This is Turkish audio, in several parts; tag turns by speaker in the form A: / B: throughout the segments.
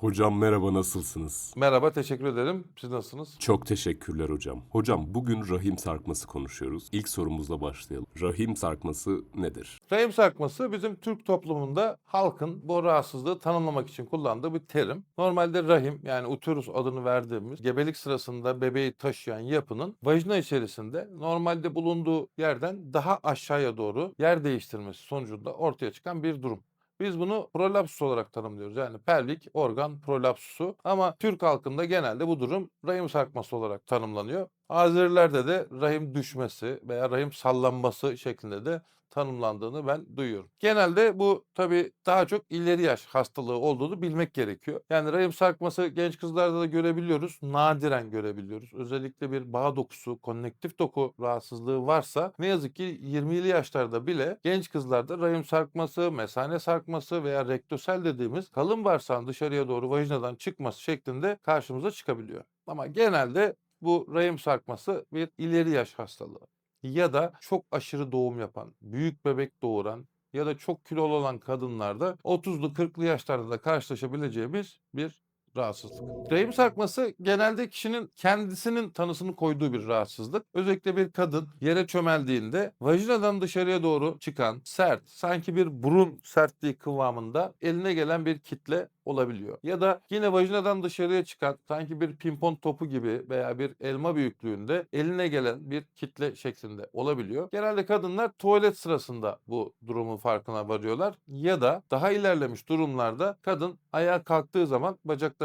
A: Hocam merhaba nasılsınız?
B: Merhaba, teşekkür ederim. Siz nasılsınız?
A: Çok teşekkürler hocam. Hocam bugün rahim sarkması konuşuyoruz. İlk sorumuzla başlayalım. Rahim sarkması nedir?
B: Rahim sarkması bizim Türk toplumunda halkın bu rahatsızlığı tanımlamak için kullandığı bir terim. Normalde rahim yani uterus adını verdiğimiz gebelik sırasında bebeği taşıyan yapının vajina içerisinde normalde bulunduğu yerden daha aşağıya doğru yer değiştirmesi sonucunda ortaya çıkan bir durum. Biz bunu prolapsus olarak tanımlıyoruz. Yani pelvik organ prolapsusu. Ama Türk halkında genelde bu durum rahim sarkması olarak tanımlanıyor. Azerilerde de rahim düşmesi veya rahim sallanması şeklinde de tanımlandığını ben duyuyorum. Genelde bu tabii daha çok ileri yaş hastalığı olduğunu bilmek gerekiyor. Yani rahim sarkması genç kızlarda da görebiliyoruz. Nadiren görebiliyoruz. Özellikle bir bağ dokusu, konnektif doku rahatsızlığı varsa ne yazık ki 20'li yaşlarda bile genç kızlarda rahim sarkması, mesane sarkması veya rektosel dediğimiz kalın bağırsağın dışarıya doğru vajinadan çıkması şeklinde karşımıza çıkabiliyor. Ama genelde bu rahim sarkması bir ileri yaş hastalığı ya da çok aşırı doğum yapan, büyük bebek doğuran ya da çok kilolu olan kadınlarda 30'lu 40'lı yaşlarda da karşılaşabileceğimiz bir rahatsızlık. Rahim sarkması genelde kişinin kendisinin tanısını koyduğu bir rahatsızlık. Özellikle bir kadın yere çömeldiğinde vajinadan dışarıya doğru çıkan sert, sanki bir burun sertliği kıvamında eline gelen bir kitle olabiliyor. Ya da yine vajinadan dışarıya çıkan sanki bir pimpon topu gibi veya bir elma büyüklüğünde eline gelen bir kitle şeklinde olabiliyor. Genelde kadınlar tuvalet sırasında bu durumun farkına varıyorlar ya da daha ilerlemiş durumlarda kadın ayağa kalktığı zaman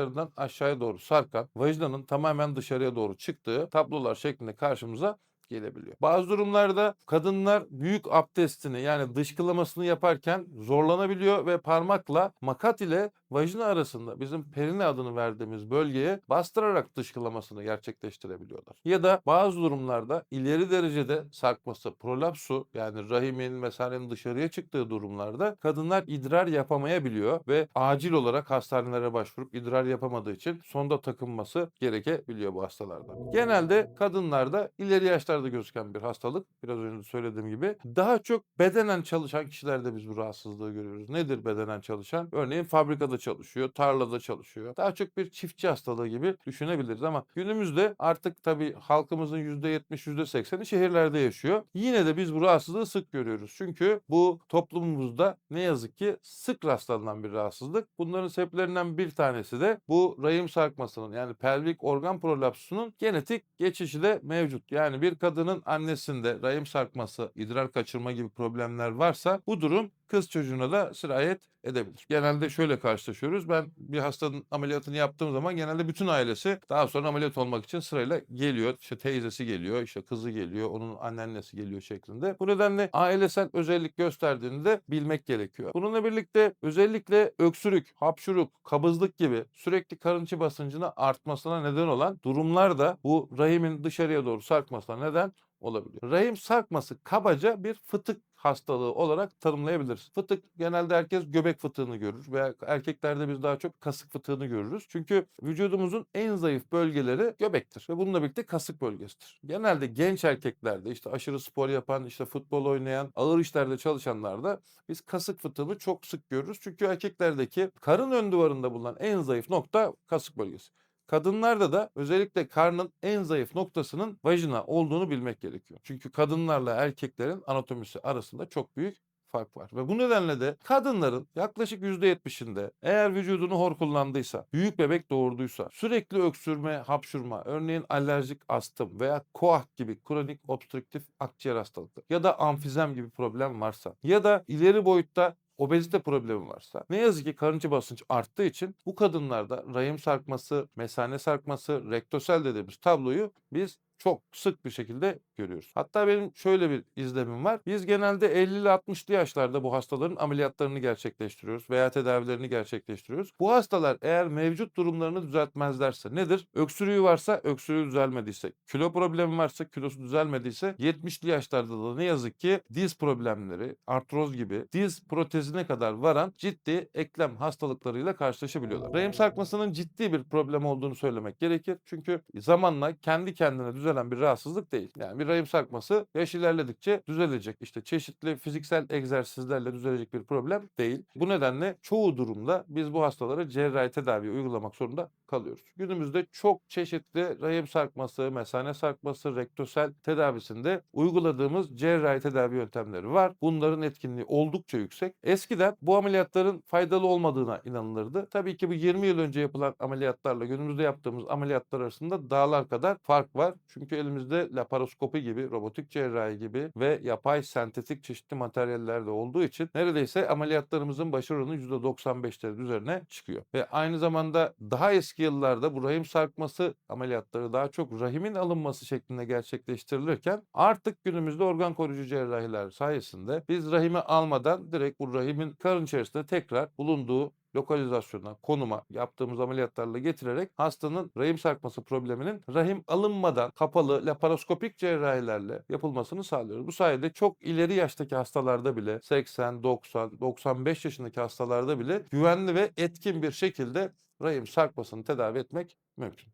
B: bacaklarından aşağıya doğru sarkan, vajinanın tamamen dışarıya doğru çıktığı tablolar şeklinde karşımıza gelebiliyor. Bazı durumlarda kadınlar büyük abdestini yani dışkılamasını yaparken zorlanabiliyor ve parmakla makat ile vajina arasında bizim perine adını verdiğimiz bölgeye bastırarak dışkılamasını gerçekleştirebiliyorlar. Ya da bazı durumlarda ileri derecede sarkması, prolapsu yani rahimin mesanenin dışarıya çıktığı durumlarda kadınlar idrar yapamayabiliyor ve acil olarak hastanelere başvurup idrar yapamadığı için sonda takılması gerekebiliyor bu hastalarda. Genelde kadınlarda ileri yaşlarda gözüken bir hastalık. Biraz önce söylediğim gibi. Daha çok bedenen çalışan kişilerde biz bu rahatsızlığı görüyoruz. Nedir bedenen çalışan? Örneğin fabrikada çalışıyor, tarlada çalışıyor. Daha çok bir çiftçi hastalığı gibi düşünebiliriz ama günümüzde artık tabii halkımızın %70, %80'i şehirlerde yaşıyor. Yine de biz bu rahatsızlığı sık görüyoruz. Çünkü bu toplumumuzda ne yazık ki sık rastlanan bir rahatsızlık. Bunların sebeplerinden bir tanesi de bu rahim sarkmasının yani pelvik organ prolapsusunun genetik geçişi de mevcut. Yani bir kadının annesinde rahim sarkması, idrar kaçırma gibi problemler varsa bu durum kız çocuğuna da sirayet edebilir. Genelde şöyle karşılaşıyoruz. Ben bir hastanın ameliyatını yaptığım zaman genelde bütün ailesi daha sonra ameliyat olmak için sırayla geliyor. İşte teyzesi geliyor, işte kızı geliyor, onun anneannesi geliyor şeklinde. Bu nedenle ailesel özellik gösterdiğini de bilmek gerekiyor. Bununla birlikte özellikle öksürük, hapşuruk, kabızlık gibi sürekli karın içi basıncına artmasına neden olan durumlar da bu rahimin dışarıya doğru sarkmasına neden olabiliyor. Rahim sarkması kabaca bir fıtık hastalığı olarak tanımlayabiliriz. Fıtık genelde herkes göbek fıtığını görür veya erkeklerde biz daha çok kasık fıtığını görürüz. Çünkü vücudumuzun en zayıf bölgeleri göbektir ve bununla birlikte kasık bölgesidir. Genelde genç erkeklerde işte aşırı spor yapan, işte futbol oynayan, ağır işlerde çalışanlarda biz kasık fıtığını çok sık görürüz. Çünkü erkeklerdeki karın ön duvarında bulunan en zayıf nokta kasık bölgesi. Kadınlarda da özellikle karnın en zayıf noktasının vajina olduğunu bilmek gerekiyor. Çünkü kadınlarla erkeklerin anatomisi arasında çok büyük fark var. Ve bu nedenle de kadınların yaklaşık %70'inde eğer vücudunu hor kullandıysa, büyük bebek doğurduysa, sürekli öksürme, hapşurma, örneğin alerjik astım veya koah gibi kronik obstrüktif akciğer hastalıkları ya da amfizem gibi problem varsa ya da ileri boyutta obezite problemi varsa ne yazık ki karıncı basınç arttığı için bu kadınlarda rahim sarkması, mesane sarkması, rektosel dediğimiz tabloyu biz çok sık bir şekilde görüyoruz. Hatta benim şöyle bir izlemim var. Biz genelde 50'li 60'lı yaşlarda bu hastaların ameliyatlarını gerçekleştiriyoruz veya tedavilerini gerçekleştiriyoruz. Bu hastalar eğer mevcut durumlarını düzeltmezlerse nedir? Öksürüğü varsa öksürüğü düzelmediyse, kilo problemi varsa kilosu düzelmediyse 70'li yaşlarda da ne yazık ki diz problemleri, artroz gibi diz protezine kadar varan ciddi eklem hastalıklarıyla karşılaşabiliyorlar. Rahim sarkmasının ciddi bir problem olduğunu söylemek gerekir. Çünkü zamanla kendi kendine düzelen düzelen bir rahatsızlık değil. Yani bir rahim sarkması yaş ilerledikçe düzelecek. İşte çeşitli fiziksel egzersizlerle düzelecek bir problem değil. Bu nedenle çoğu durumda biz bu hastalara cerrahi tedavi uygulamak zorunda kalıyoruz. Günümüzde çok çeşitli rahim sarkması, mesane sarkması, rektosel tedavisinde uyguladığımız cerrahi tedavi yöntemleri var. Bunların etkinliği oldukça yüksek. Eskiden bu ameliyatların faydalı olmadığına inanılırdı. Tabii ki bu 20 yıl önce yapılan ameliyatlarla günümüzde yaptığımız ameliyatlar arasında dağlar kadar fark var. Çünkü elimizde laparoskopi gibi, robotik cerrahi gibi ve yapay sentetik çeşitli materyaller de olduğu için neredeyse ameliyatlarımızın başarı oranı %95'lerin üzerine çıkıyor. Ve aynı zamanda daha eski yıllarda bu rahim sarkması ameliyatları daha çok rahimin alınması şeklinde gerçekleştirilirken artık günümüzde organ koruyucu cerrahiler sayesinde biz rahimi almadan direkt bu rahimin karın içerisinde tekrar bulunduğu lokalizasyona, konuma yaptığımız ameliyatlarla getirerek hastanın rahim sarkması probleminin rahim alınmadan kapalı laparoskopik cerrahilerle yapılmasını sağlıyoruz. Bu sayede çok ileri yaştaki hastalarda bile 80, 90, 95 yaşındaki hastalarda bile güvenli ve etkin bir şekilde rahim sarkmasını tedavi etmek mümkün.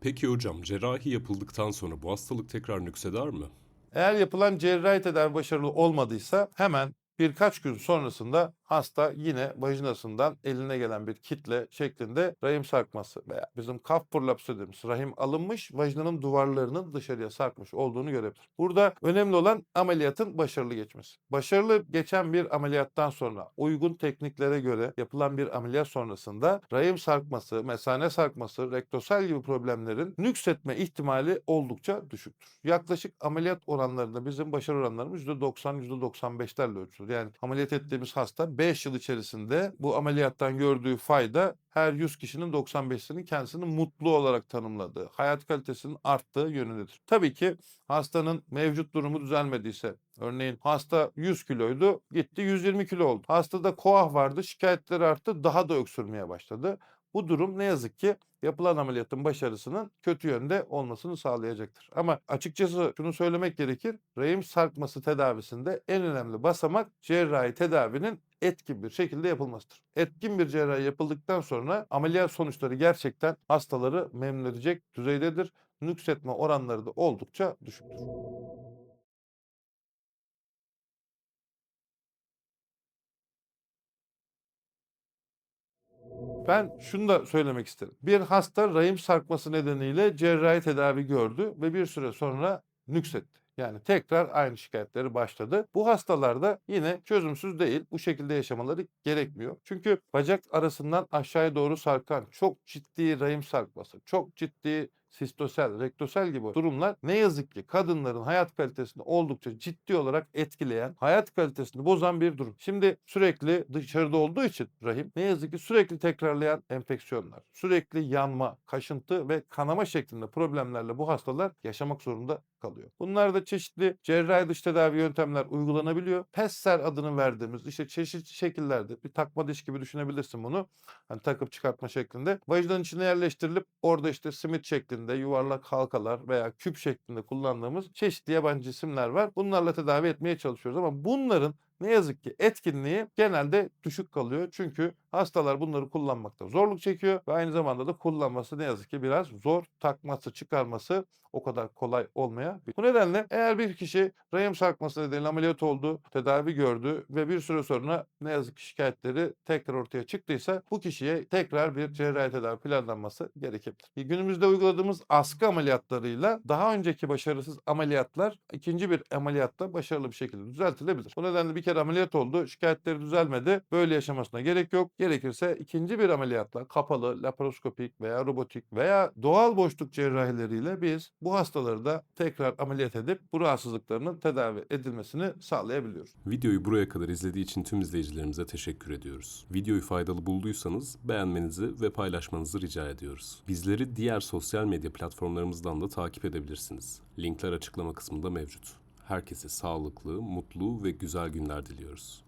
A: Peki hocam cerrahi yapıldıktan sonra bu hastalık tekrar nükseder mi?
B: Eğer yapılan cerrahi tedavi başarılı olmadıysa hemen birkaç gün sonrasında hasta yine vajinasından eline gelen bir kitle şeklinde rahim sarkması veya bizim kaf prolapsı dediğimiz rahim alınmış vajinanın duvarlarının dışarıya sarkmış olduğunu görebilir. Burada önemli olan ameliyatın başarılı geçmesi. Başarılı geçen bir ameliyattan sonra uygun tekniklere göre yapılan bir ameliyat sonrasında rahim sarkması, mesane sarkması, rektosel gibi problemlerin nüksetme ihtimali oldukça düşüktür. Yaklaşık ameliyat oranlarında bizim başarı oranlarımız %90-%95'lerle ölçülür. Yani ameliyat ettiğimiz hasta 5 yıl içerisinde bu ameliyattan gördüğü fayda her 100 kişinin 95'sinin kendisini mutlu olarak tanımladığı, hayat kalitesinin arttığı yönündedir. Tabii ki hastanın mevcut durumu düzelmediyse, örneğin hasta 100 kiloydu, gitti 120 kilo oldu. Hastada koah vardı, şikayetleri arttı, daha da öksürmeye başladı. Bu durum ne yazık ki yapılan ameliyatın başarısının kötü yönde olmasını sağlayacaktır. Ama açıkçası şunu söylemek gerekir. Rahim sarkması tedavisinde en önemli basamak cerrahi tedavinin etkin bir şekilde yapılmasıdır. Etkin bir cerrahi yapıldıktan sonra ameliyat sonuçları gerçekten hastaları memnun edecek düzeydedir. Nüksetme oranları da oldukça düşüktür. Ben şunu da söylemek isterim. Bir hasta rahim sarkması nedeniyle cerrahi tedavi gördü ve bir süre sonra nüksetti. Yani tekrar aynı şikayetleri başladı. Bu hastalarda yine çözümsüz değil. Bu şekilde yaşamaları gerekmiyor. Çünkü bacak arasından aşağıya doğru sarkan çok ciddi rahim sarkması, çok ciddi sistosel, rektosel gibi durumlar ne yazık ki kadınların hayat kalitesini oldukça ciddi olarak etkileyen, hayat kalitesini bozan bir durum. Şimdi sürekli dışarıda olduğu için rahim ne yazık ki sürekli tekrarlayan enfeksiyonlar, sürekli yanma, kaşıntı ve kanama şeklinde problemlerle bu hastalar yaşamak zorunda kalıyor. Bunlarda çeşitli cerrahi dış tedavi yöntemler uygulanabiliyor. Pesser adını verdiğimiz işte çeşitli şekillerde bir takma diş gibi düşünebilirsin bunu. Hani takıp çıkartma şeklinde. Vajinanın içine yerleştirilip orada işte simit şeklinde, yuvarlak halkalar veya küp şeklinde kullandığımız çeşitli yabancı isimler var. Bunlarla tedavi etmeye çalışıyoruz ama bunların ne yazık ki etkinliği genelde düşük kalıyor. Çünkü hastalar bunları kullanmakta zorluk çekiyor ve aynı zamanda da kullanması ne yazık ki biraz zor. Takması, çıkarması o kadar kolay olmayabilir. Bu nedenle eğer bir kişi rahim sarkması nedeniyle ameliyat oldu, tedavi gördü ve bir süre sonra ne yazık ki şikayetleri tekrar ortaya çıktıysa bu kişiye tekrar bir cerrahi tedavi planlanması gerekebilir. Günümüzde uyguladığımız askı ameliyatlarıyla daha önceki başarısız ameliyatlar ikinci bir ameliyatta başarılı bir şekilde düzeltilebilir. Bu nedenle bir kere ameliyat oldu, şikayetleri düzelmedi. Böyle yaşamasına gerek yok. Gerekirse ikinci bir ameliyatla kapalı, laparoskopik veya robotik veya doğal boşluk cerrahileriyle biz bu hastaları da tekrar ameliyat edip bu rahatsızlıklarının tedavi edilmesini sağlayabiliyoruz.
A: Videoyu buraya kadar izlediği için tüm izleyicilerimize teşekkür ediyoruz. Videoyu faydalı bulduysanız beğenmenizi ve paylaşmanızı rica ediyoruz. Bizleri diğer sosyal medya platformlarımızdan da takip edebilirsiniz. Linkler açıklama kısmında mevcut. Herkese sağlıklı, mutlu ve güzel günler diliyoruz.